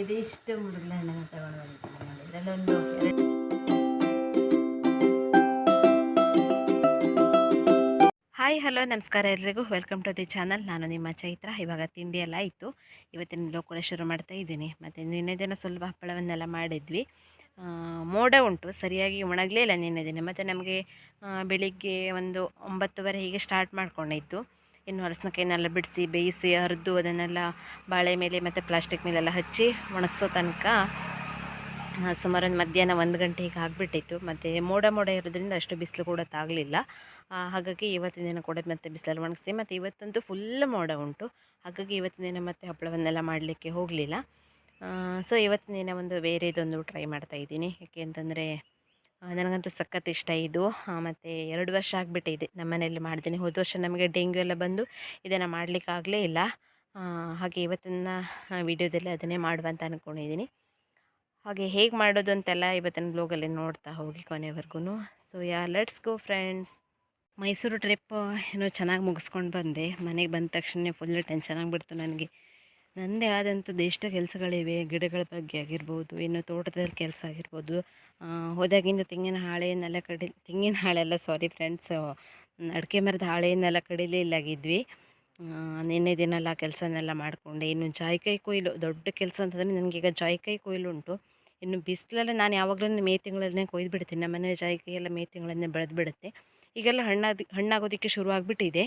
ಇದಿಷ್ಟು ಮುರುಗಲ ಹಣ್ಣನ್ನು ತಗೊಂಡು ಬಂದಿದ್ದೀನಿ ಇದರಲ್ಲೊಂದು ಹಾಯ್, ಹಲೋ, ನಮಸ್ಕಾರ ಎಲ್ರಿಗೂ. ವೆಲ್ಕಮ್ ಟು ದಿ ಚಾನಲ್ ನಾನು ನಿಮ್ಮ ಚೈತ್ರ. ಇವಾಗ ತಿಂಡಿ ಎಲ್ಲ ಆಯಿತು. ಇವತ್ತಿನ ಕೂಡ ಶುರು ಮಾಡ್ತಾ ಇದ್ದೀನಿ. ಮತ್ತು ನಿನ್ನೆ ದಿನ ಸ್ವಲ್ಪ ಹಪ್ಪಳವನ್ನೆಲ್ಲ ಮಾಡಿದ್ವಿ. ಮೋಡ ಉಂಟು. ಸರಿಯಾಗಿ ಒಣಗಲೇ ಇಲ್ಲ ನಿನ್ನೆ ದಿನ. ಮತ್ತು ನಮಗೆ ಬೆಳಿಗ್ಗೆ ಒಂದು ಒಂಬತ್ತುವರೆ ಹೀಗೆ ಸ್ಟಾರ್ಟ್ ಮಾಡ್ಕೊಂಡಿದ್ದು ಇನ್ನು ಹಲಸಿನಕಾಯಿನೆಲ್ಲ ಬಿಡಿಸಿ, ಬೇಯಿಸಿ, ಹರಿದು ಅದನ್ನೆಲ್ಲ ಬಾಳೆ ಮೇಲೆ ಮತ್ತು ಪ್ಲಾಸ್ಟಿಕ್ ಮೇಲೆಲ್ಲ ಹಚ್ಚಿ ಒಣಗಿಸೋ ತನಕ ಸುಮಾರು ಒಂದು ಮಧ್ಯಾಹ್ನ ಒಂದು ಗಂಟೆ ಹೀಗೆ ಆಗಿಬಿಟ್ಟಿತ್ತು. ಮತ್ತು ಮೋಡ ಮೋಡ ಇರೋದ್ರಿಂದ ಅಷ್ಟು ಬಿಸಿಲು ಕೂಡ ತಾಗಲಿಲ್ಲ. ಹಾಗಾಗಿ ಇವತ್ತಿನ ದಿನ ಕೂಡ ಮತ್ತೆ ಬಿಸಿಲಲ್ಲಿ ಒಣಗಿಸಿ, ಮತ್ತು ಇವತ್ತಂತೂ ಫುಲ್ ಮೋಡ ಉಂಟು. ಹಾಗಾಗಿ ಇವತ್ತಿನ ದಿನ ಮತ್ತೆ ಹಪ್ಪಳವನ್ನೆಲ್ಲ ಮಾಡಲಿಕ್ಕೆ ಹೋಗಲಿಲ್ಲ. ಸೊ ಇವತ್ತಿನ ದಿನ ಒಂದು ಬೇರೆದೊಂದು ಟ್ರೈ ಮಾಡ್ತಾ ಇದ್ದೀನಿ. ಯಾಕೆ ಅಂತಂದರೆ ನನಗಂತೂ ಸಖತ್ ಇಷ್ಟ ಇದು. ಮತ್ತು ಎರಡು ವರ್ಷ ಆಗಿಬಿಟ್ಟಿದೆ ನಮ್ಮ ಮನೆಯಲ್ಲಿ ಮಾಡಿದ್ದೀನಿ ಹೋದ ವರ್ಷ ನಮಗೆ ಡೆಂಗ್ಯೂ ಎಲ್ಲ ಬಂದು ಇದನ್ನು ಮಾಡಲಿಕ್ಕಾಗಲೇ ಇಲ್ಲ. ಹಾಗೆ ಇವತ್ತಿನ ವಿಡಿಯೋದಲ್ಲಿ ಅದನ್ನೇ ಮಾಡುವಂತ ಅಂದ್ಕೊಂಡಿದ್ದೀನಿ ಹಾಗೆ ಹೇಗೆ ಮಾಡೋದು ಅಂತೆಲ್ಲ ಇವತ್ತಿನ ಬ್ಲೋಗಲ್ಲಿ ನೋಡ್ತಾ ಹೋಗಿ ಕೊನೆವರೆಗೂ so yeah let's go friends Mysuru trip ಏನೋ ಚೆನ್ನಾಗಿ ಮುಗಿಸ್ಕೊಂಡು ಬಂದೆ. ಮನೆಗೆ ಬಂದ ತಕ್ಷಣ ಫುಲ್ ಟೆನ್ಷನ್ ಆಗಿಬಿಡ್ತು ನನಗೆ. ನನ್ನದೇ ಆದಂಥದ್ದು ಎಷ್ಟು ಕೆಲಸಗಳಿವೆ ಗಿಡಗಳ ಬಗ್ಗೆ ಆಗಿರ್ಬೋದು ಇನ್ನು ತೋಟದಲ್ಲಿ ಕೆಲಸ ಆಗಿರ್ಬೋದು. ಹೋದಾಗಿಂದ ತೆಂಗಿನ ಹಾಳೆಯನ್ನೆಲ್ಲ ಕಡಿ ತೆಂಗಿನ ಹಾಳೆಲ್ಲ ಸಾರಿ ಫ್ರೆಂಡ್ಸ್ ಅಡಿಕೆ ಮರದ ಹಾಳೆಯನ್ನೆಲ್ಲ ಕಡಿಲೇ ಇಲ್ಲಾಗಿದ್ವಿ. ಆ, ನಿನ್ನೆ ದಿನ ಎಲ್ಲ ಕೆಲಸನೆಲ್ಲ ಮಾಡಿಕೊಂಡೆ. ಇನ್ನು ಜಾಯಿಕಾಯಿ ಕೊಯ್ಲು ದೊಡ್ಡ ಕೆಲಸ ಅಂತಂದರೆ ನನಗೀಗ ಜಾಯಿಕಾಯಿ ಕೊಯ್ಲು ಉಂಟು. ಇನ್ನು ಬಿಸಿಲಲ್ಲ ನಾನು ಯಾವಾಗಲೂ ಮೇ ತಿಂಗಳನ್ನೇ ಕೊಯ್ದು ಬಿಡ್ತೀನಿ ನಮ್ಮನೆ ಜಾಯಿಕಾಯಿ ಎಲ್ಲ ಮೇ ತಿಂಗಳನ್ನೇ ಬೆಳೆದು ಬಿಡುತ್ತೆ ಈಗೆಲ್ಲ ಹಣ್ಣಾದ ಹಣ್ಣಾಗೋದಕ್ಕೆ ಶುರು ಆಗಿಬಿಟ್ಟಿದೆ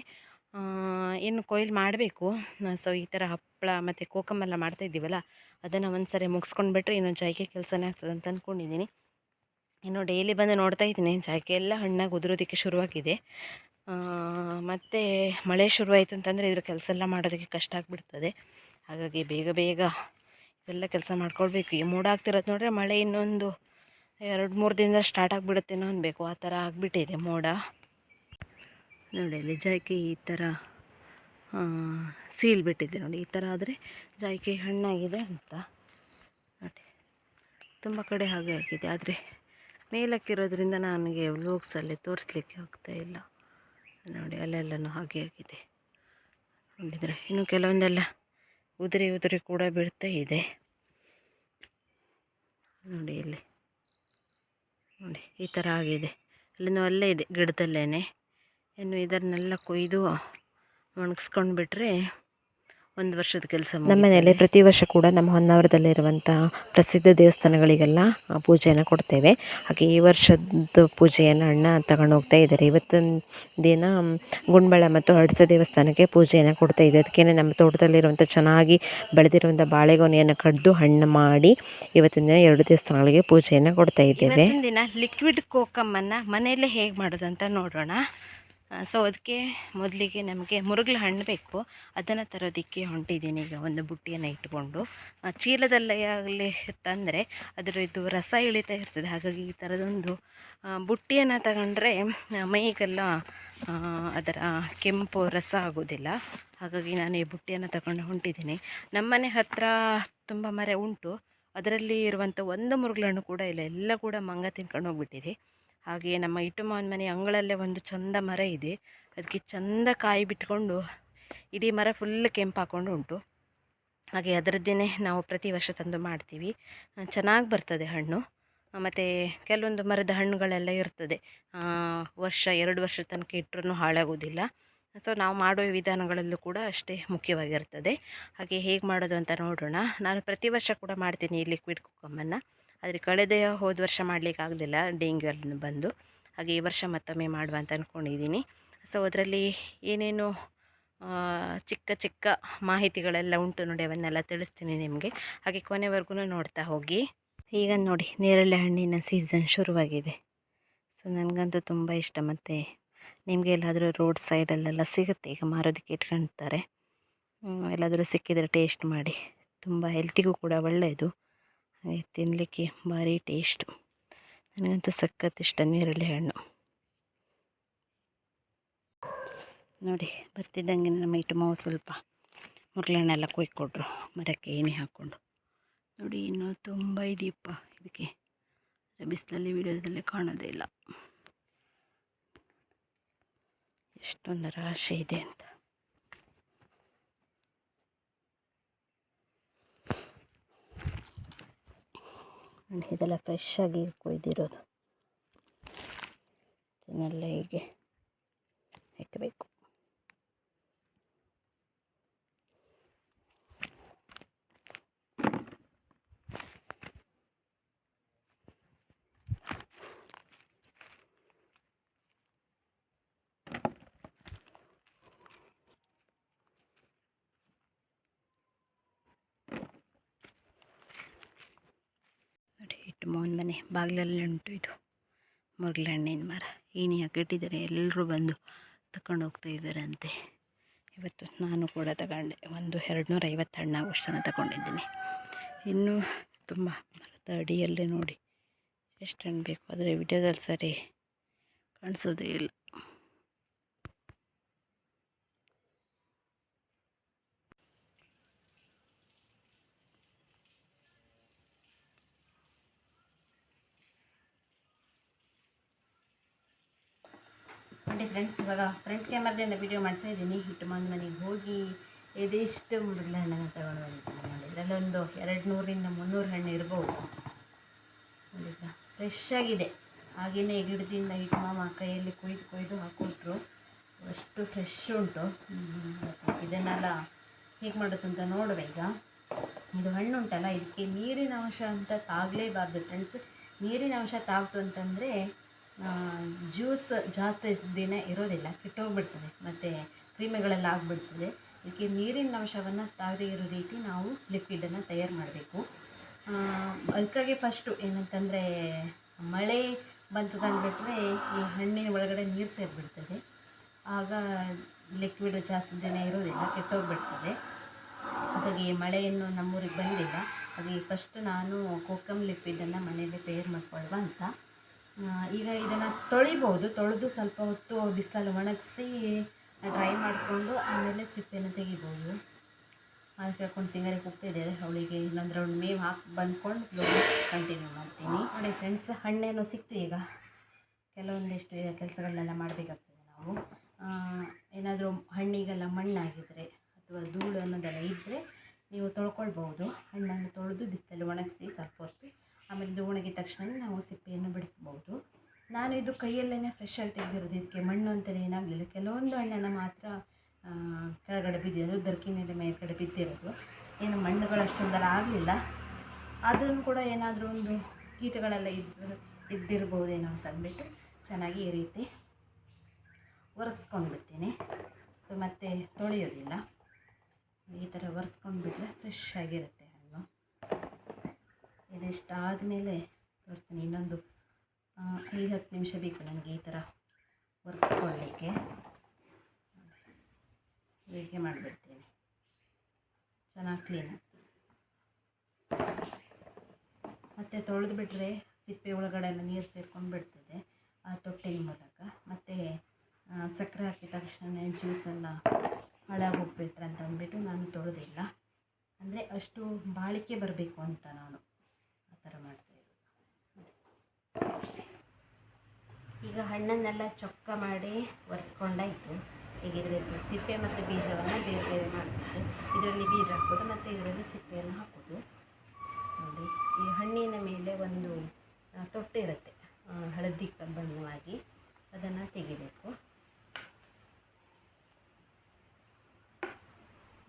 ಇನ್ನು ಕೊಯ್ಲು ಮಾಡಬೇಕು. ಸೊ ಈ ಥರ ಹಪ್ಪಳ ಮತ್ತು ಕೋಕಮೆಲ್ಲ ಮಾಡ್ತಾ ಇದ್ದೀವಲ್ಲ, ಅದನ್ನು ಒಂದು ಸರಿ ಮುಗಿಸ್ಕೊಂಡು ಬಿಟ್ಟರೆ ಇನ್ನು ಜಾಯಿಕೆ ಕೆಲಸನೇ ಆಗ್ತದೆ ಅಂತ ಅಂದ್ಕೊಂಡಿದ್ದೀನಿ ಇನ್ನು ಡೈಲಿ ಬಂದು ನೋಡ್ತಾ ಇದ್ದೀನಿ ಜಾಯ್ಕೆ ಎಲ್ಲ ಹಣ್ಣಾಗಿ ಉದುರೋದಕ್ಕೆ ಶುರುವಾಗಿದೆ. ಮತ್ತು ಮಳೆ ಶುರುವಾಯಿತು ಅಂತಂದರೆ ಇದ್ರ ಕೆಲಸ ಎಲ್ಲ ಮಾಡೋದಕ್ಕೆ ಕಷ್ಟ ಆಗಿಬಿಡ್ತದೆ. ಹಾಗಾಗಿ ಬೇಗ ಬೇಗ ಇದೆಲ್ಲ ಕೆಲಸ ಮಾಡ್ಕೊಳ್ಬೇಕು. ಈ ಮೋಡ ಆಗ್ತಿರೋದು ನೋಡಿದ್ರೆ ಮಳೆ ಇನ್ನೊಂದು ಎರಡು ಮೂರು ದಿನದ ಸ್ಟಾರ್ಟ್ ಆಗಿಬಿಡುತ್ತೇನೋ ಅನ್ಬೇಕು. ಆ ಥರ ಆಗಿಬಿಟ್ಟಿದೆ ಮೋಡ. ನೋಡಿ ಅಲ್ಲಿ ಜಾಯ್ಕೆ ಈ ಥರ ಸೀಲ್ ಬಿಟ್ಟಿದೆ ನೋಡಿ, ಈ ಥರ ಆದರೆ ಜಾಯ್ಕೆ ಹಣ್ಣಾಗಿದೆ ಅಂತ. ನೋಡಿ, ತುಂಬ ಕಡೆ ಹಾಗೆ ಆಗಿದೆ, ಆದರೆ ಮೇಲಕ್ಕಿರೋದ್ರಿಂದ ನನಗೆ ವ್ಲೋಗ್ಸಲ್ಲಿ ತೋರಿಸ್ಲಿಕ್ಕೆ ಆಗ್ತಾ ಇಲ್ಲ. ನೋಡಿ, ಅಲ್ಲೆಲ್ಲನೂ ಹಾಗೆ ಆಗಿದೆ. ನೋಡಿದರೆ ಇನ್ನು ಕೆಲವೊಂದೆಲ್ಲ ಉದುರಿ ಉದುರಿ ಕೂಡ ಬೀಳ್ತಾ ಇದೆ. ನೋಡಿ, ಇಲ್ಲಿ, ನೋಡಿ, ಈ ಥರ ಆಗಿದೆ. ಅಲ್ಲಿನೂ ಅಲ್ಲೇ ಇದೆ ಗಿಡದಲ್ಲೇ ಇನ್ನು ಇದನ್ನೆಲ್ಲ ಕೊಯ್ದು ಒಣಗಿಸ್ಕೊಂಡು ಬಿಟ್ಟರೆ ಒಂದು ವರ್ಷದ ಕೆಲಸ ನಮ್ಮ ಮನೆಯಲ್ಲಿ ಪ್ರತಿ ವರ್ಷ ಕೂಡ ನಮ್ಮ ಹೊನ್ನಾವರದಲ್ಲಿರುವಂಥ ಪ್ರಸಿದ್ಧ ದೇವಸ್ಥಾನಗಳಿಗೆಲ್ಲ ಆ, ಪೂಜೆಯನ್ನು ಕೊಡ್ತೇವೆ. ಹಾಗೆ ಈ ವರ್ಷದ ಪೂಜೆಯನ್ನು ಅಣ್ಣ ತಗೊಂಡು ಹೋಗ್ತಾ ಇದ್ದಾರೆ. ಇವತ್ತಿನ ದಿನ ಗುಂಡ್ಬಳ ಮತ್ತು ಹಡ್ಸ ದೇವಸ್ಥಾನಕ್ಕೆ ಪೂಜೆಯನ್ನು ಕೊಡ್ತಾ ಇದೆ ಅದಕ್ಕೇ ನಮ್ಮ ತೋಟದಲ್ಲಿರುವಂಥ ಚೆನ್ನಾಗಿ ಬೆಳೆದಿರುವಂಥ ಬಾಳೆಗೊನೆಯನ್ನು ಕಡ್ದು ಹಣ್ಣು ಮಾಡಿ ಇವತ್ತಿನ ದಿನ ಎರಡು ದೇವಸ್ಥಾನಗಳಿಗೆ ಪೂಜೆಯನ್ನು ಕೊಡ್ತಾ ಇದ್ದೇವೆ. ದಿನ ಲಿಕ್ವಿಡ್ ಕೋಕಮ್ಮನ್ನು ಮನೆಯಲ್ಲೇ ಹೇಗೆ ಮಾಡೋದಂತ ಅಂತ ನೋಡೋಣ. ಸೊ ಅದಕ್ಕೆ ಮೊದಲಿಗೆ ನಮಗೆ ಮುರುಗ್ಲ ಹಣ್ಣು ಬೇಕು. ಅದನ್ನು ತರೋದಕ್ಕೆ ಹೊಂಟಿದ್ದೀನಿ ಈಗ ಒಂದು ಬುಟ್ಟಿಯನ್ನು ಇಟ್ಕೊಂಡು. ಚೀಲದಲ್ಲೇ ಆಗಲಿ ತಂದರೆ ಅದರ ರಸ ಇಳಿತಾ ಇರ್ತದೆ. ಹಾಗಾಗಿ ಈ ಥರದೊಂದು ಬುಟ್ಟಿಯನ್ನು ತಗೊಂಡ್ರೆ ಮೈಗೆಲ್ಲ ಅದರ ಕೆಂಪು ರಸ ಆಗೋದಿಲ್ಲ. ಹಾಗಾಗಿ ನಾನು ಈ ಬುಟ್ಟಿಯನ್ನು ತಗೊಂಡು ಹೊಂಟಿದ್ದೀನಿ ನಮ್ಮನೆ ಹತ್ತಿರ ತುಂಬ ಮರ ಉಂಟು. ಅದರಲ್ಲಿ ಇರುವಂಥ ಒಂದು ಮುರುಗಲ ಕೂಡ ಇಲ್ಲ. ಎಲ್ಲ ಕೂಡ ಮಂಗ ತಿನ್ಕೊಂಡು ಹೋಗ್ಬಿಟ್ಟಿದೆ. ಹಾಗೆ ನಮ್ಮ ಇಟ್ಟು ಮಾವನ ಮನೆ ಅಂಗಳಲ್ಲೇ ಒಂದು ಚಂದ ಮರ ಇದೆ. ಅದಕ್ಕೆ ಚಂದ ಕಾಯಿ ಬಿಟ್ಕೊಂಡು ಇಡೀ ಮರ ಫುಲ್ ಕೆಂಪು ಹಾಕೊಂಡು ಉಂಟು. ಹಾಗೆ ಅದರದ್ದೇನೆ ನಾವು ಪ್ರತಿ ವರ್ಷ ತಂದು ಮಾಡ್ತೀವಿ. ಚೆನ್ನಾಗಿ ಬರ್ತದೆ ಹಣ್ಣು. ಮತ್ತು ಕೆಲವೊಂದು ಮರದ ಹಣ್ಣುಗಳೆಲ್ಲ ಇರ್ತದೆ. ವರ್ಷ, ಎರಡು ವರ್ಷ ತನಕ ಇಟ್ಟರೂ ಹಾಳಾಗೋದಿಲ್ಲ. ಸೊ ನಾವು ಮಾಡುವ ವಿಧಾನಗಳಲ್ಲೂ ಕೂಡ ಅಷ್ಟೇ ಮುಖ್ಯವಾಗಿರ್ತದೆ. ಹಾಗೆ ಹೇಗೆ ಮಾಡೋದು ಅಂತ ನೋಡೋಣ. ನಾನು ಪ್ರತಿ ವರ್ಷ ಕೂಡ ಮಾಡ್ತೀನಿ ಈ ಲಿಕ್ವಿಡ್ ಕುಕ್ಕಮ್ಮನ್ನು ಆದರೆ ಕಳೆದ ಹೋದ ವರ್ಷ ಮಾಡಲಿಕ್ಕೆ ಆಗಲಿಲ್ಲ ಡೆಂಗ್ಯೂ ಅಲ್ಲಿ ಬಂದು. ಹಾಗೆ ಈ ವರ್ಷ ಮತ್ತೊಮ್ಮೆ ಮಾಡುವ ಅಂತ ಅಂದ್ಕೊಂಡಿದ್ದೀನಿ ಸೊ ಅದರಲ್ಲಿ ಏನೇನು ಚಿಕ್ಕ ಚಿಕ್ಕ ಮಾಹಿತಿಗಳೆಲ್ಲ ಉಂಟು ನೋಡಿ, ಅವನ್ನೆಲ್ಲ ತಿಳಿಸ್ತೀನಿ ನಿಮಗೆ. ಹಾಗೆ ಕೊನೆವರೆಗೂ ನೋಡ್ತಾ ಹೋಗಿ. ಈಗ ನೋಡಿ, ನೇರಳೆ ಹಣ್ಣಿನ ಸೀಸನ್ ಶುರುವಾಗಿದೆ. ಸೊ ನನಗಂತೂ ತುಂಬ ಇಷ್ಟ. ಮತ್ತು ನಿಮಗೆ ಎಲ್ಲಾದರೂ ರೋಡ್ ಸೈಡಲ್ಲೆಲ್ಲ ಸಿಗುತ್ತೆ? ಈಗ ಮಾರೋದಕ್ಕೆ ಇಟ್ಕೊಳ್ತಾರೆ ಎಲ್ಲಾದರೂ ಸಿಕ್ಕಿದರೆ ಟೇಸ್ಟ್ ಮಾಡಿ. ತುಂಬ ಹೆಲ್ತಿಗೂ ಕೂಡ ಒಳ್ಳೆಯದು. ತಿನ್ನಲಿಕ್ಕೆ ಭಾರಿ ಟೇಸ್ಟು. ನನಗಂತೂ ಸಖತ್ ಇಷ್ಟ ನೇರಳೆ ಹಣ್ಣು. ನೋಡಿ, ಬರ್ತಿದ್ದಂಗೆ ನಮ್ಮ ಇಟ್ಟು ಮಾವು ಸ್ವಲ್ಪ ಮುರ್ಳಣ್ಣೆಲ್ಲ ಕೊಯ್ಕೊಟ್ರು. ಮರಕ್ಕೆ ಏನೇ ಹಾಕ್ಕೊಂಡು. ನೋಡಿ, ಇನ್ನೂ ತುಂಬ ಇದೆಯಪ್ಪ. ಇದಕ್ಕೆ ಬಿಸಿಲಲ್ಲಿ ವಿಡಿಯೋದಲ್ಲಿ ಕಾಣೋದೇ ಇಲ್ಲ. ಎಷ್ಟೊಂದು ರಾಶಿ ಇದೆ ಅಂತ. ನೋಡಿ ಇದೆಲ್ಲ ಫ್ರೆಶ್ ಆಗಿ ಕೊಯ್ದಿರೋದು. ಇದನ್ನೆಲ್ಲ ಹೀಗೆ ಹಾಕಬೇಕು. ನೋಡಿ ಮನೆ ಬಾಗಿಲಲ್ಲಿ ಉಂಟು ಇದು. ಮುರುಗಲ ಹಣ್ಣಿನ ಮರ. ಏಣಿ ಹಾಕಿಟ್ಟಿದ್ದಾರೆ ಎಲ್ಲರೂ ಬಂದು ತಗೊಂಡು ಹೋಗ್ತಾ ಇದ್ದಾರಂತೆ. ಇವತ್ತು ನಾನು ಕೂಡ ತಗೊಂಡೆ. ಒಂದು ಎರಡು ನೂರ ಐವತ್ತು ಹಣ್ಣಾಗೋಷ್ಟು ತಗೊಂಡಿದ್ದೀನಿ. ಇನ್ನೂ ತುಂಬ ಮರದ ಅಡಿಯಲ್ಲೇ ನೋಡಿ ಎಷ್ಟು ಹಣ್ಣು ಬೇಕು. ಆದರೆ ವಿಡಿಯೋದಲ್ಲಿ ಸರಿ ಕಾಣಿಸೋದೇ ಇಲ್ಲ. ಫ್ರೆಂಡ್ಸ್ ಇವಾಗ ಫ್ರಂಟ್ ಕ್ಯಾಮ್ರದಿಂದ ವಿಡಿಯೋ ಮಾಡ್ತಾ ಇದ್ದೀನಿ. ಹಿಟ್ಟು ಮಂದ ಮನೆಗೆ ಹೋಗಿ ಇದೆಷ್ಟು ಮುರುಗ್ಲ ಹಣ್ಣನ್ನು ತಗೊಂಡು ಬಂದಿದ್ದೀನಿ ಇದರಲ್ಲೊಂದು ಎರಡು ನೂರಿಂದ ಮುನ್ನೂರು ಹಣ್ಣು ಇರ್ಬೋದು. ಫ್ರೆಶ್ ಆಗಿದೆ. ಹಾಗೆಯೇ ಗಿಡದಿಂದ ಹಿಟ್ಟು ಮಾಮ ಕೈಯಲ್ಲಿ ಕೊಯ್ದು ಕೊಯ್ದು ಹಾಕ್ಕೊಟ್ರು ಅಷ್ಟು ಫ್ರೆಶ್ ಉಂಟು. ಇದನ್ನೆಲ್ಲ ಹೇಗೆ ಮಾಡೋದು ಅಂತ ನೋಡುವ ಈಗ. ಇದು ಹಣ್ಣು ಉಂಟಲ್ಲ, ಇದಕ್ಕೆ ನೀರಿನ ಅಂಶ ಅಂತ ತಾಗಲೇಬಾರ್ದು ಫ್ರೆಂಡ್ಸ್ ನೀರಿನ ಅಂಶ ತಾಗ್ತು ಅಂತಂದರೆ ಜ್ಯೂಸ್ ಜಾಸ್ತಿ ದಿನ ಇರೋದಿಲ್ಲ, ಕೆಟ್ಟೋಗ್ಬಿಡ್ತದೆ, ಮತ್ತು ಕ್ರಿಮಿಗಳೆಲ್ಲ ಆಗಿಬಿಡ್ತದೆ. ಇದಕ್ಕೆ ನೀರಿನ ಅಂಶವನ್ನು ತಾಗದೇ ಇರೋ ರೀತಿ ನಾವು ಲಿಕ್ವಿಡನ್ನು ತಯಾರು ಮಾಡಬೇಕು. ಅದಕ್ಕಾಗಿ ಫಸ್ಟು ಏನಂತಂದರೆ, ಮಳೆ ಬಂತು ಅಂದ್ಬಿಟ್ರೆ ಈ ಹಣ್ಣಿನ ಒಳಗಡೆ ನೀರು ಸೇರಿಬಿಡ್ತದೆ. ಆಗ ಲಿಕ್ವಿಡ್ ಜಾಸ್ತಿ ದಿನ ಇರೋದಿಲ್ಲ, ಕೆಟ್ಟೋಗ್ಬಿಡ್ತದೆ. ಹಾಗಾಗಿ ಮಳೆಯನ್ನು ನಮ್ಮೂರಿಗೆ ಬಂದಿಲ್ಲ. ಹಾಗಾಗಿ ಫಸ್ಟ್ ನಾನು ಕೋಕಮ್ ಲಿಕ್ವಿಡನ್ನು ಮನೆಯಲ್ಲೇ ತಯಾರು ಮಾಡ್ಕೊಳ್ಳುವ ಅಂತ. ಈಗ ಇದನ್ನು ತೊಳಿಬೋದು. ತೊಳೆದು ಸ್ವಲ್ಪ ಹೊತ್ತು ಬಿಸಿಲಲ್ಲಿ ಒಣಗಿಸಿ ಡ್ರೈ ಮಾಡಿಕೊಂಡು ಆಮೇಲೆ ಸಿಪ್ಪೆಯನ್ನು ತೆಗಿಬೋದು. ಅದು ಕೇಳ್ಕೊಂಡು ಸಿಂಗರಿಗೆ ಉಪ್ಪಿದೆ ಅವಳಿಗೆ ಇನ್ನೊಂದು ರೌಂಡ್ ಮೇವು ಹಾಕಿ, ಬಂದ್ಕೊಂಡು ಕಂಟಿನ್ಯೂ ಮಾಡ್ತೀನಿ. ನೋಡಿ ಫ್ರೆಂಡ್ಸ್ ಹಣ್ಣೇನೋ ಸಿಕ್ತು ಈಗ. ಕೆಲವೊಂದಿಷ್ಟು ಈಗ ಕೆಲಸಗಳನ್ನೆಲ್ಲ ಮಾಡಬೇಕಾಗ್ತದೆ ನಾವು. ಏನಾದರೂ ಹಣ್ಣಿಗೆಲ್ಲ ಮಣ್ಣಾಗಿದ್ದರೆ ಅಥವಾ ಧೂಳು ಅನ್ನೋದೆಲ್ಲ ಇದ್ದರೆ ನೀವು ತೊಳ್ಕೊಳ್ಬೋದು ಹಣ್ಣನ್ನು ತೊಳೆದು ಬಿಸಿಲಲ್ಲಿ ಒಣಗಿಸಿ ಸ್ವಲ್ಪ ಹೊತ್ತು, ಆಮೇಲೆ ಇದು ಒಣಗಿದ ತಕ್ಷಣ ನಾವು ಸಿಪ್ಪೆಯನ್ನು ನಾನು ಇದು ಕೈಯಲ್ಲೇ ಆಗಿ ತೆಗೆದಿರೋದು. ಇದಕ್ಕೆ ಮಣ್ಣು ಅಂತಲೇ ಏನಾಗಲಿಲ್ಲ. ಕೆಲವೊಂದು ಹಣ್ಣನ್ನು ಮಾತ್ರ ಕೆಳಗಡೆ ಬಿದ್ದಿರೋದು, ದರ್ಕಿ ಮೇಲೆ ಮೇಲ್ಗಡೆ ಬಿದ್ದಿರೋದು. ಏನು ಮಣ್ಣುಗಳು ಅಷ್ಟೊಂದೆಲ್ಲ ಆಗಲಿಲ್ಲ. ಅದನ್ನು ಕೂಡ ಏನಾದರೂ ಒಂದು ಕೀಟಗಳೆಲ್ಲ ಇದ್ದರು ಇದ್ದಿರ್ಬೋದೇನೋ ಅಂತ ಅಂದ್ಬಿಟ್ಟು ಚೆನ್ನಾಗಿ ಈ ರೀತಿ ಒರೆಸ್ಕೊಂಡು ಬಿಡ್ತೀನಿ ಸೊ ಮತ್ತೆ ತೊಳೆಯೋದಿಲ್ಲ. ಈ ಥರ ಒರೆಸ್ಕೊಂಡು ಬಿಟ್ಟರೆ ಫ್ರೆಶ್ ಆಗಿರುತ್ತೆ ಹಣ್ಣು. ಇದಿಷ್ಟು ಆದಮೇಲೆ ತೋರಿಸ್ತೀನಿ. ಇನ್ನೊಂದು ಐದು ಹತ್ತು ನಿಮಿಷ ಬೇಕು ನನಗೆ ಈ ಥರ ಒರೆಸ್ಕೊಳ್ಳಿಕ್ಕೆ. ಹೀಗೆ ಮಾಡಿಬಿಡ್ತೀನಿ. ಚೆನ್ನಾಗಿ ಕ್ಲೀನ್ ಮತ್ತು ತೊಳೆದು ಬಿಟ್ಟರೆ ಸಿಪ್ಪೆ ಒಳಗಡೆ ಎಲ್ಲ ನೀರು ಸೇರ್ಕೊಂಡು ಬಿಡ್ತದೆ, ಆ ತೊಟ್ಟೆಯ ಮೂಲಕ. ಮತ್ತು ಸಕ್ಕರೆ ಹಾಕಿದ ತಕ್ಷಣ ಜ್ಯೂಸೆಲ್ಲ ಹಾಳಾಗೋಗ್ಬಿಟ್ರೆ ಅಂತ ಅಂದ್ಬಿಟ್ಟು ನಾನು ತೊಳೆದಿಲ್ಲ. ಅಂದರೆ ಅಷ್ಟು ಬಾಳಿಕೆ ಬರಬೇಕು ಅಂತ ನಾನು ಆ ಥರ ಮಾಡ್ತಾ ಇರೋದು ಈಗ ಹಣ್ಣನ್ನೆಲ್ಲ ಚೊಕ್ಕ ಮಾಡಿ ಒರೆಸ್ಕೊಂಡಾಯಿತು. ಈಗ ಇದರಲ್ಲಿ ಸಿಪ್ಪೆ ಮತ್ತು ಬೀಜವನ್ನು ಬೇರೆ ಬೇರೆ ಮಾಡಬೇಕು ಇದರಲ್ಲಿ ಬೀಜ ಹಾಕೋದು ಮತ್ತು ಇದರಲ್ಲಿ ಸಿಪ್ಪೆಯನ್ನು ಹಾಕೋದು ನೋಡಿ, ಈ ಹಣ್ಣಿನ ಮೇಲೆ ಒಂದು ತೊಟ್ಟಿ ಇರುತ್ತೆ. ಹಳದಿ ಬಣ್ಣವಾಗಿ ಅದನ್ನು ತೆಗಿಬೇಕು.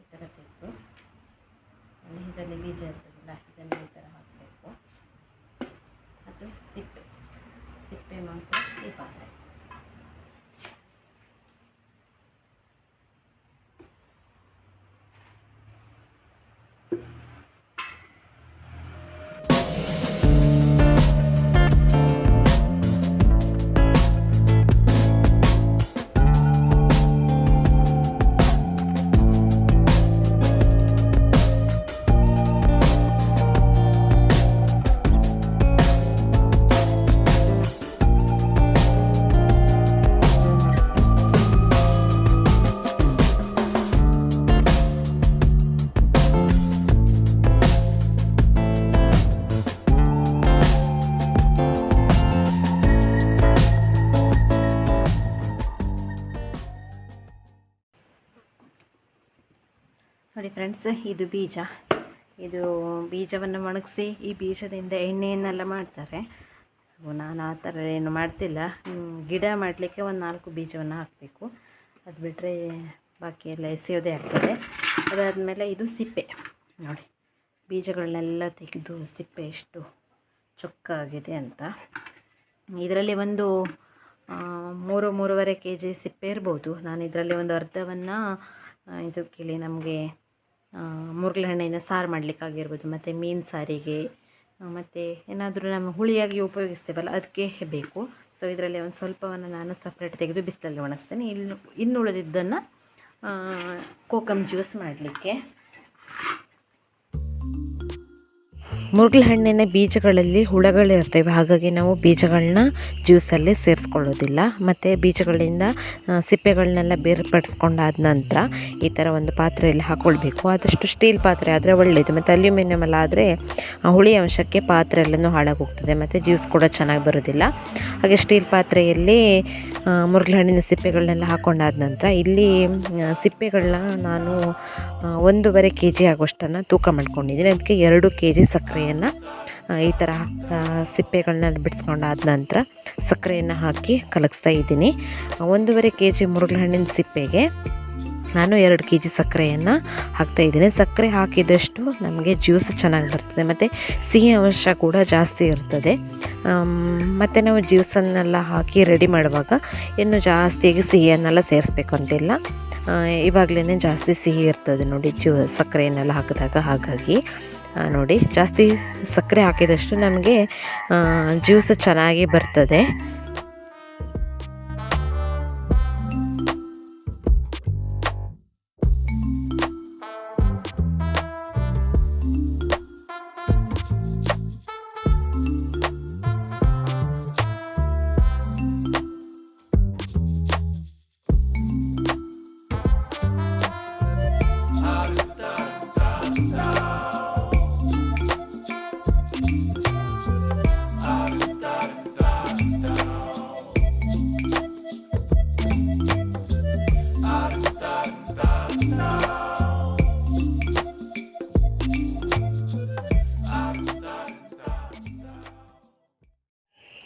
ಈ ಥರ ತೆಗೆದು ಇದರಲ್ಲಿ ಬೀಜ ಇರ್ತದಲ್ಲ, ಇದನ್ನು ಈ ಥರ ಹಾಕಬೇಕು ಮತ್ತು ಸಿಪ್ಪೆ ಸಿಪ್ಪೆ ಮಾತ್ರ ಈ ಪಾತ್ರೆ ನೋಡಿ ಫ್ರೆಂಡ್ಸ್ ಇದು ಬೀಜ. ಇದು ಬೀಜವನ್ನು ಒಣಗಿಸಿ ಈ ಬೀಜದಿಂದ ಎಣ್ಣೆಯನ್ನೆಲ್ಲ ಮಾಡ್ತಾರೆ. ಸೊ ನಾನು ಆ ಥರ ಏನು ಮಾಡ್ತಿಲ್ಲ. ಗಿಡ ಮಾಡಲಿಕ್ಕೆ ಒಂದು ನಾಲ್ಕು ಬೀಜವನ್ನು ಹಾಕಬೇಕು. ಅದು ಬಿಟ್ಟರೆ ಬಾಕಿ ಎಲ್ಲ ಎಸೆಯೋದೇ ಆಗ್ತದೆ. ಅದಾದಮೇಲೆ ಇದು ಸಿಪ್ಪೆ. ನೋಡಿ, ಬೀಜಗಳನ್ನೆಲ್ಲ ತೆಗೆದು ಸಿಪ್ಪೆ ಎಷ್ಟು ಚೊಕ್ಕಾಗಿದೆ ಅಂತ. ಇದರಲ್ಲಿ ಒಂದು ಮೂರು, ಮೂರುವರೆ ಕೆ ಜಿ ಸಿಪ್ಪೆ ಇರ್ಬೋದು. ನಾನು ಇದರಲ್ಲಿ ಒಂದು ಅರ್ಧವನ್ನು ಇದು ಕೇಳಿ ನಮಗೆ ಮುರುಗ್ಲ ಹಣ್ಣಿನ ಸಾರು ಮಾಡಲಿಕ್ಕಾಗಿರ್ಬೋದು, ಮತ್ತು ಮೀನು ಸಾರಿಗೆ ಮತ್ತು ಏನಾದರೂ ನಮ್ಮ ಹುಳಿಯಾಗಿ ಉಪಯೋಗಿಸ್ತೇವಲ್ಲ ಅದಕ್ಕೆ ಬೇಕು. ಸೊ ಇದರಲ್ಲಿ ಒಂದು ಸ್ವಲ್ಪವನ್ನು ನಾನು ಸಪ್ರೇಟ್ ತೆಗೆದು ಬಿಸಿಲಲ್ಲಿ ಒಣಗಿಸ್ತೇನೆ. ಇನ್ನು ಇನ್ನುಳಿದಿದ್ದನ್ನು ಕೋಕಮ್ ಜ್ಯೂಸ್ ಮಾಡಲಿಕ್ಕೆ. ಮುರುಗ್ಲ ಹಣ್ಣಿನ ಬೀಜಗಳಲ್ಲಿ ಹುಳಗಳಿರ್ತವೆ ಹಾಗಾಗಿ ನಾವು ಬೀಜಗಳನ್ನ ಜ್ಯೂಸಲ್ಲಿ ಸೇರಿಸ್ಕೊಳ್ಳೋದಿಲ್ಲ. ಮತ್ತು ಬೀಜಗಳಿಂದ ಸಿಪ್ಪೆಗಳನ್ನೆಲ್ಲ ಬೇರ್ಪಡಿಸ್ಕೊಂಡಾದ ನಂತರ ಈ ಥರ ಒಂದು ಪಾತ್ರೆಯಲ್ಲಿ ಹಾಕ್ಕೊಳ್ಬೇಕು ಆದಷ್ಟು ಸ್ಟೀಲ್ ಪಾತ್ರೆ ಆದರೆ ಒಳ್ಳೆಯದು ಮತ್ತು ಅಲ್ಯೂಮಿನಿಯಂ ಎಲ್ಲ ಆದರೆ ಹುಳಿ ಅಂಶಕ್ಕೆ ಪಾತ್ರೆ ಎಲ್ಲನೂ ಹಾಳಾಗೋಗ್ತದೆ. ಮತ್ತು ಜ್ಯೂಸ್ ಕೂಡ ಚೆನ್ನಾಗಿ ಬರೋದಿಲ್ಲ. ಹಾಗೆ ಸ್ಟೀಲ್ ಪಾತ್ರೆಯಲ್ಲಿ ಮುರುಗ್ಲ ಹಣ್ಣಿನ ಸಿಪ್ಪೆಗಳನ್ನೆಲ್ಲ ಹಾಕ್ಕೊಂಡಾದ ನಂತರ ಇಲ್ಲಿ ಸಿಪ್ಪೆಗಳನ್ನ ನಾನು ಒಂದೂವರೆ ಕೆ ಜಿ ಆಗುವಷ್ಟನ್ನು ತೂಕ ಮಾಡ್ಕೊಂಡಿದ್ದೀನಿ. ಅದಕ್ಕೆ ಎರಡು ಕೆ ಜಿ ಸಕ್ಕರೆಯನ್ನು ಈ ಥರ ಸಿಪ್ಪೆಗಳನ್ನ ಬಿಡಿಸ್ಕೊಂಡಾದ ನಂತರ ಸಕ್ಕರೆಯನ್ನು ಹಾಕಿ ಕಲಗಿಸ್ತಾ ಇದ್ದೀನಿ. ಒಂದೂವರೆ ಕೆ ಜಿ ಮುರುಗ್ಲ ಹಣ್ಣಿನ ಸಿಪ್ಪೆಗೆ ನಾನು ಎರಡು ಕೆ ಜಿ ಸಕ್ಕರೆಯನ್ನು ಹಾಕ್ತಾಯಿದ್ದೀನಿ ಸಕ್ಕರೆ ಹಾಕಿದಷ್ಟು ನಮಗೆ ಜ್ಯೂಸ್ ಚೆನ್ನಾಗಿ ಬರ್ತದೆ. ಮತ್ತು ಸಿಹಿ ಅಂಶ ಕೂಡ ಜಾಸ್ತಿ ಇರ್ತದೆ. ಮತ್ತು ನಾವು ಜ್ಯೂಸನ್ನೆಲ್ಲ ಹಾಕಿ ರೆಡಿ ಮಾಡುವಾಗ ಇನ್ನು ಜಾಸ್ತಿಯಾಗಿ ಸಿಹಿಯನ್ನೆಲ್ಲ ಸೇರಿಸ್ಬೇಕು ಅಂತಿಲ್ಲ. ಇವಾಗಲೇ ಜಾಸ್ತಿ ಸಿಹಿ ಇರ್ತದೆ ನೋಡಿ ಜ್ಯೂ ಸಕ್ಕರೆಯನ್ನೆಲ್ಲ ಹಾಕಿದಾಗ ಹಾಗಾಗಿ. ನೋಡಿ ಜಾಸ್ತಿ ಸಕ್ಕರೆ ಹಾಕಿದಷ್ಟು ನಮಗೆ ಜ್ಯೂಸ್ ಚೆನ್ನಾಗಿ ಬರ್ತದೆ.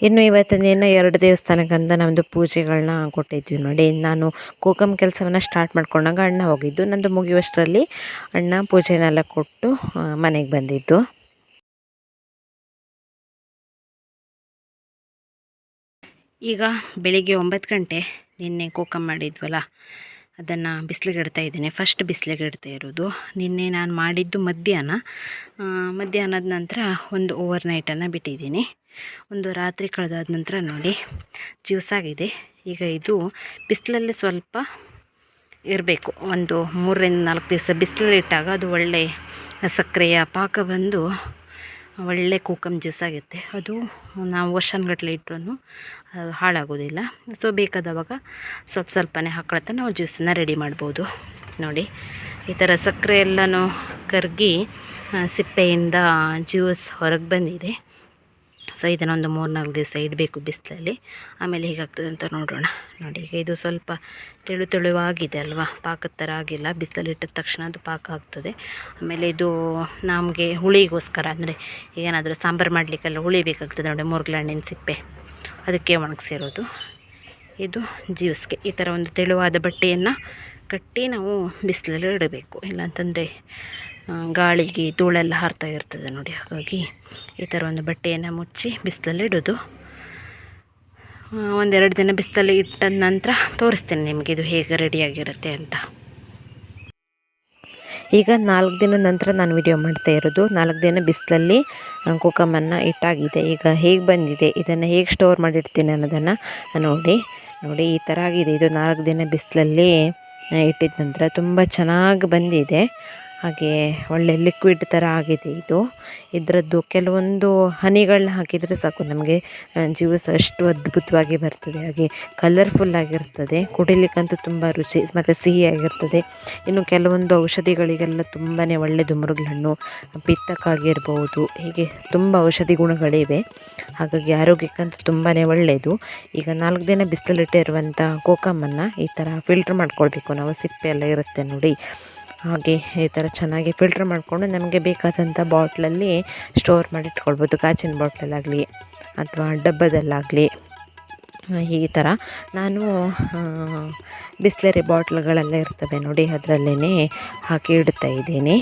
ಇನ್ನು ಇವತ್ತಿನ ದಿನ ಎರಡು ದೇವಸ್ಥಾನಕ್ಕಂತ ನಮ್ಮದು ಪೂಜೆಗಳನ್ನ ಕೊಟ್ಟಿದ್ವಿ ನೋಡಿ. ನಾನು ಕೋಕಮ್ ಕೆಲಸವನ್ನು ಸ್ಟಾರ್ಟ್ ಮಾಡ್ಕೊಂಡಾಗ ಅಣ್ಣ ಹೋಗಿದ್ದು. ನಂದು ಮುಗಿಯುವಷ್ಟರಲ್ಲಿ ಅಣ್ಣ ಪೂಜೆನೆಲ್ಲ ಕೊಟ್ಟು ಮನೆಗೆ ಬಂದಿದ್ದು. ಈಗ ಬೆಳಿಗ್ಗೆ ಒಂಬತ್ತು ಗಂಟೆ ನಿನ್ನೆ ಕೋಕಮ್ ಮಾಡಿದ್ವಲ್ಲ. ಅದನ್ನು ಬಿಸಿಲಿಗೆ ಇಡ್ತಾ ಇದ್ದೀನಿ. ಫಸ್ಟ್ ಬಿಸಿಲಿಗೆ ಇಡ್ತಾ ಇರೋದು. ನಿನ್ನೆ ನಾನು ಮಾಡಿದ್ದು ಮಧ್ಯಾಹ್ನ. ಮಧ್ಯಾಹ್ನದ ನಂತರ ಒಂದು ಓವರ್ ನೈಟನ್ನು ಬಿಟ್ಟಿದ್ದೀನಿ. ಒಂದು ರಾತ್ರಿ ಕಳೆದಾದ ನಂತರ ನೋಡಿ, ಜ್ಯೂಸ್ ಆಗಿದೆ. ಈಗ ಇದು ಬಿಸಿಲಲ್ಲಿ ಸ್ವಲ್ಪ ಇರಬೇಕು. ಒಂದು ಮೂರರಿಂದ ನಾಲ್ಕು ದಿವಸ ಬಿಸಿಲಲ್ಲಿ ಇಟ್ಟಾಗ ಅದು ಒಳ್ಳೆ ಸಕ್ಕರೆಯ ಪಾಕ ಬಂದು ಒಳ್ಳೆ ಕೂಕಮ್ ಜ್ಯೂಸ್ ಆಗುತ್ತೆ. ಅದು ನಾವು ವರ್ಷನ್ಗಟ್ಟಲೆ ಇಟ್ಟರೂ ಹಾಳಾಗೋದಿಲ್ಲ. ಸೊ ಬೇಕಾದವಾಗ ಸ್ವಲ್ಪ ಸ್ವಲ್ಪನೇ ಹಾಕೊಳ್ತಾ ನಾವು ಜ್ಯೂಸನ್ನು ರೆಡಿ ಮಾಡ್ಬೋದು. ನೋಡಿ, ಈ ಥರ ಸಕ್ಕರೆ ಎಲ್ಲನೂ ಕರಗಿ ಸಿಪ್ಪೆಯಿಂದ ಜ್ಯೂಸ್ ಹೊರಗೆ ಬಂದಿದೆ. ಸೊ ಇದನ್ನೊಂದು ಮೂರು ನಾಲ್ಕು ದಿವಸ ಇಡಬೇಕು ಬಿಸಿಲಲ್ಲಿ. ಆಮೇಲೆ ಹೇಗಾಗ್ತದೆ ಅಂತ ನೋಡೋಣ. ನೋಡಿ, ಈಗ ಇದು ಸ್ವಲ್ಪ ತೆಳು ತೆಳುವಾಗಿದೆ ಅಲ್ವಾ? ಪಾಕದ ಥರ ಆಗಿಲ್ಲ. ಬಿಸಿಲಲ್ಲಿ ಇಟ್ಟಿದ ತಕ್ಷಣ ಅದು ಪಾಕ ಆಗ್ತದೆ. ಆಮೇಲೆ ಇದು ನಮಗೆ ಹುಳಿಗೋಸ್ಕರ, ಅಂದರೆ ಏನಾದರೂ ಸಾಂಬಾರು ಮಾಡಲಿಕ್ಕೆಲ್ಲ ಹುಳಿ ಬೇಕಾಗ್ತದೆ ನೋಡಿ ಮುರುಗ್ಲ ಹಣ್ಣಿನ ಸಿಪ್ಪೆ. ಅದಕ್ಕೆ ಒಣಗಿಸಿರೋದು. ಇದು ಜ್ಯೂಸ್ಗೆ. ಈ ಥರ ಒಂದು ತೆಳುವಾದ ಬಟ್ಟೆಯನ್ನು ಕಟ್ಟಿ ನಾವು ಬಿಸಿಲಲ್ಲಿ ಇಡಬೇಕು. ಇಲ್ಲಾಂತಂದರೆ ಗಾಳಿಗೆ ಧೂಳೆಲ್ಲ ಹಾರ್ತಾ ಇರ್ತದೆ ನೋಡಿ, ಹಾಗಾಗಿ ಈ ಥರ ಒಂದು ಬಟ್ಟೆಯನ್ನು ಮುಚ್ಚಿ ಬಿಸಿಲಲ್ಲಿ ಇಡೋದು. ಒಂದೆರಡು ದಿನ ಬಿಸಿಲಲ್ಲಿ ಇಟ್ಟ ನಂತರ ತೋರಿಸ್ತೇನೆ ನಿಮಗೆ ಇದು ಹೇಗೆ ರೆಡಿಯಾಗಿರುತ್ತೆ ಅಂತ. ಈಗ ನಾಲ್ಕು ದಿನದ ನಂತರ ನಾನು ವಿಡಿಯೋ ಮಾಡ್ತಾ ಇರೋದು. ನಾಲ್ಕು ದಿನ ಬಿಸಿಲಲ್ಲಿ ಕುಕಮನ್ನು ಇಟ್ಟಾಗಿದೆ ಈಗ ಹೇಗೆ ಬಂದಿದೆ, ಇದನ್ನು ಹೇಗೆ ಸ್ಟೋರ್ ಮಾಡಿಡ್ತೀನಿ ಅನ್ನೋದನ್ನು ನೋಡಿ ನೋಡಿ ಈ ಥರ ಆಗಿದೆ. ಇದು ನಾಲ್ಕು ದಿನ ಬಿಸಿಲಲ್ಲಿ ಇಟ್ಟಿದ ನಂತರ ತುಂಬ ಚೆನ್ನಾಗಿ ಬಂದಿದೆ. ಹಾಗೆ ಒಳ್ಳೆ ಲಿಕ್ವಿಡ್ ಥರ ಆಗಿದೆ ಇದು. ಇದರದ್ದು ಕೆಲವೊಂದು ಹನಿಗಳನ್ನ ಹಾಕಿದರೆ ಸಾಕು. ನಮಗೆ ಜ್ಯೂಸ್ ಅಷ್ಟು ಅದ್ಭುತವಾಗಿ ಬರ್ತದೆ. ಹಾಗೆ ಕಲರ್ಫುಲ್ ಆಗಿರ್ತದೆ. ಕುಡಿಲಿಕ್ಕಂತೂ ತುಂಬ ರುಚಿ, ಮತ್ತು ಸಿಹಿಯಾಗಿರ್ತದೆ ಇನ್ನು ಕೆಲವೊಂದು ಔಷಧಿಗಳಿಗೆಲ್ಲ ತುಂಬಾ ಒಳ್ಳೆಯದು ಮುರುಗ್ಲ ಹಣ್ಣು ಪಿತ್ತಕ್ಕಾಗಿರ್ಬೋದು. ಹೀಗೆ ತುಂಬ ಔಷಧಿ ಗುಣಗಳಿವೆ. ಹಾಗಾಗಿ ಆರೋಗ್ಯಕ್ಕಂತೂ ತುಂಬಾ ಒಳ್ಳೆಯದು ಈಗ ನಾಲ್ಕು ದಿನ ಬಿಸಿಲಿಟ್ಟಿರುವಂಥ ಕೋಕಮ್ಮನ್ನು ಈ ಥರ ಫಿಲ್ಟ್ರ್ ಮಾಡ್ಕೊಳ್ಬೇಕು. ನಾವು ಸಿಪ್ಪೆ ಎಲ್ಲ ಇರುತ್ತೆ ನೋಡಿ. ಹಾಗೆ ಈ ಥರ ಚೆನ್ನಾಗಿ ಫಿಲ್ಟ್ರ್ ಮಾಡಿಕೊಂಡು ನಮಗೆ ಬೇಕಾದಂಥ ಬಾಟ್ಲಲ್ಲಿ ಸ್ಟೋರ್ ಮಾಡಿ ಇಟ್ಕೊಳ್ಬೋದು ಕಾಚಿನ ಬಾಟ್ಲಲ್ಲಾಗಲಿ ಅಥವಾ ಡಬ್ಬದಲ್ಲಾಗಲಿ. ಈ ಥರ. ನಾನು ಬಿಸ್ಲೆರಿ ಬಾಟ್ಲ್ಗಳೆಲ್ಲ ಇರ್ತವೆ ನೋಡಿ ಅದರಲ್ಲೇ ಹಾಕಿ ಇಡ್ತಾ ಇದ್ದೀನಿ.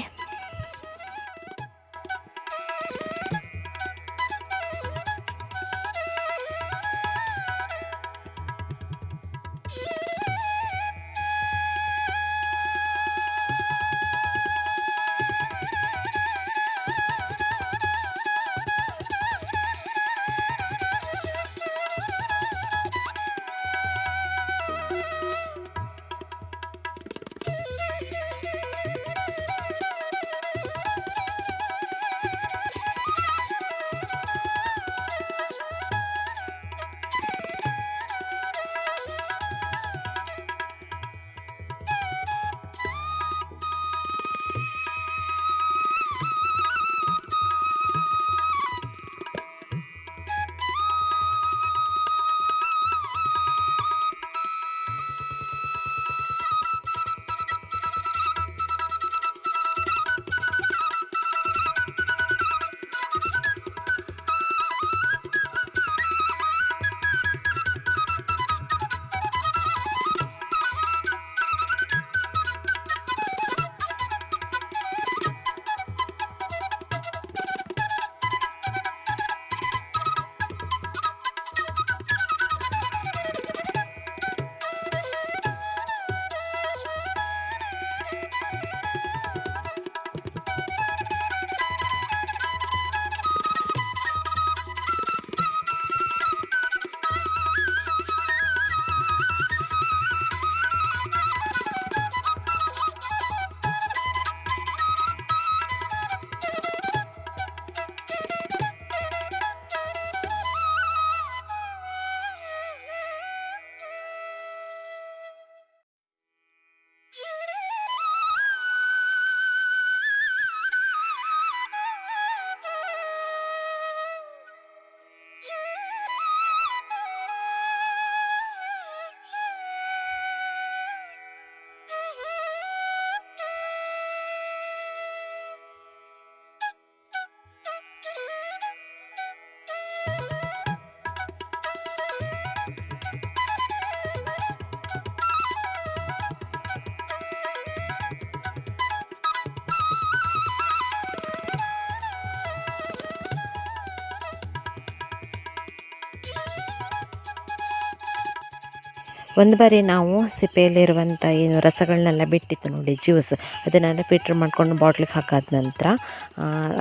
ಒಂದು ಬಾರಿ ನಾವು ಸಿಪ್ಪೆಯಲ್ಲಿರುವಂಥ ಏನು ರಸಗಳನ್ನೆಲ್ಲ ಬಿಟ್ಟಿತ್ತು ನೋಡಿ, ಜ್ಯೂಸ್. ಅದನ್ನೆಲ್ಲ ಫಿಲ್ಟ್ರ್ ಮಾಡ್ಕೊಂಡು ಬಾಟ್ಲಿಗೆ ಹಾಕಾದ ನಂತರ,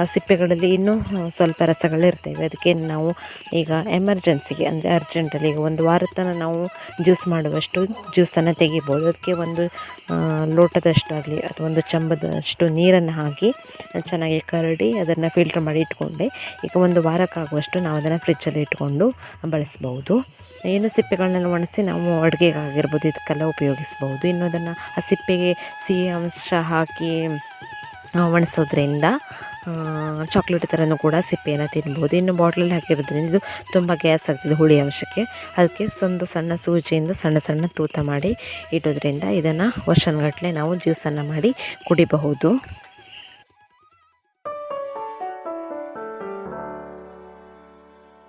ಆ ಸಿಪ್ಪೆಗಳಲ್ಲಿ ಇನ್ನೂ ಸ್ವಲ್ಪ ರಸಗಳಿರ್ತವೆ ಅದಕ್ಕೆ ನಾವು ಈಗ ಎಮರ್ಜೆನ್ಸಿಗೆ, ಅಂದರೆ ಅರ್ಜೆಂಟಲ್ಲಿ ಈಗ ಒಂದು ವಾರತನ ನಾವು ಜ್ಯೂಸ್ ಮಾಡುವಷ್ಟು ಜ್ಯೂಸನ್ನು ತೆಗಿಬೋದು. ಅದಕ್ಕೆ ಒಂದು ಲೋಟದಷ್ಟು ಆಗಲಿ ಅಥವಾ ಒಂದು ಚಂಬದಷ್ಟು ನೀರನ್ನು ಹಾಕಿ ಚೆನ್ನಾಗಿ ಕರಡಿ ಅದನ್ನು ಫಿಲ್ಟ್ರ್ ಮಾಡಿ ಇಟ್ಕೊಂಡೆ. ಈಗ ಒಂದು ವಾರಕ್ಕಾಗುವಷ್ಟು ನಾವು ಅದನ್ನು ಫ್ರಿಜ್ಜಲ್ಲಿ ಇಟ್ಕೊಂಡು ಬಳಸ್ಬೋದು. ಏನು ಸಿಪ್ಪೆಗಳನ್ನೆಲ್ಲ ಒಣಸಿ ನಾವು ಅಡುಗೆಗಾಗಿರ್ಬೋದು, ಇದಕ್ಕೆಲ್ಲ ಉಪಯೋಗಿಸ್ಬೋದು. ಇನ್ನು ಅದನ್ನು ಆ ಸಿಪ್ಪೆಗೆ ಸಿಹಿ ಅಂಶ ಹಾಕಿ ಒಣಸೋದ್ರಿಂದ ಚಾಕ್ಲೇಟ್ ಥರನೂ ಕೂಡ ಸಿಪ್ಪೆಯನ್ನು ತಿನ್ಬೋದು. ಇನ್ನು ಬಾಟ್ಲಲ್ಲಿ ಹಾಕಿರೋದ್ರಿಂದ ಇದು ತುಂಬ ಗ್ಯಾಸ್ ಆಗ್ತದೆ ಹುಳಿ ಅಂಶಕ್ಕೆ. ಅದಕ್ಕೆ ಒಂದು ಸಣ್ಣ ಸೂಜಿಯಿಂದ ಸಣ್ಣ ಸಣ್ಣ ತೂತ ಮಾಡಿ ಇಡೋದ್ರಿಂದ ಇದನ್ನು ವರ್ಷನ್ಗಟ್ಟಲೆ ನಾವು ಜ್ಯೂಸನ್ನು ಮಾಡಿ ಕುಡಿಬಹುದು.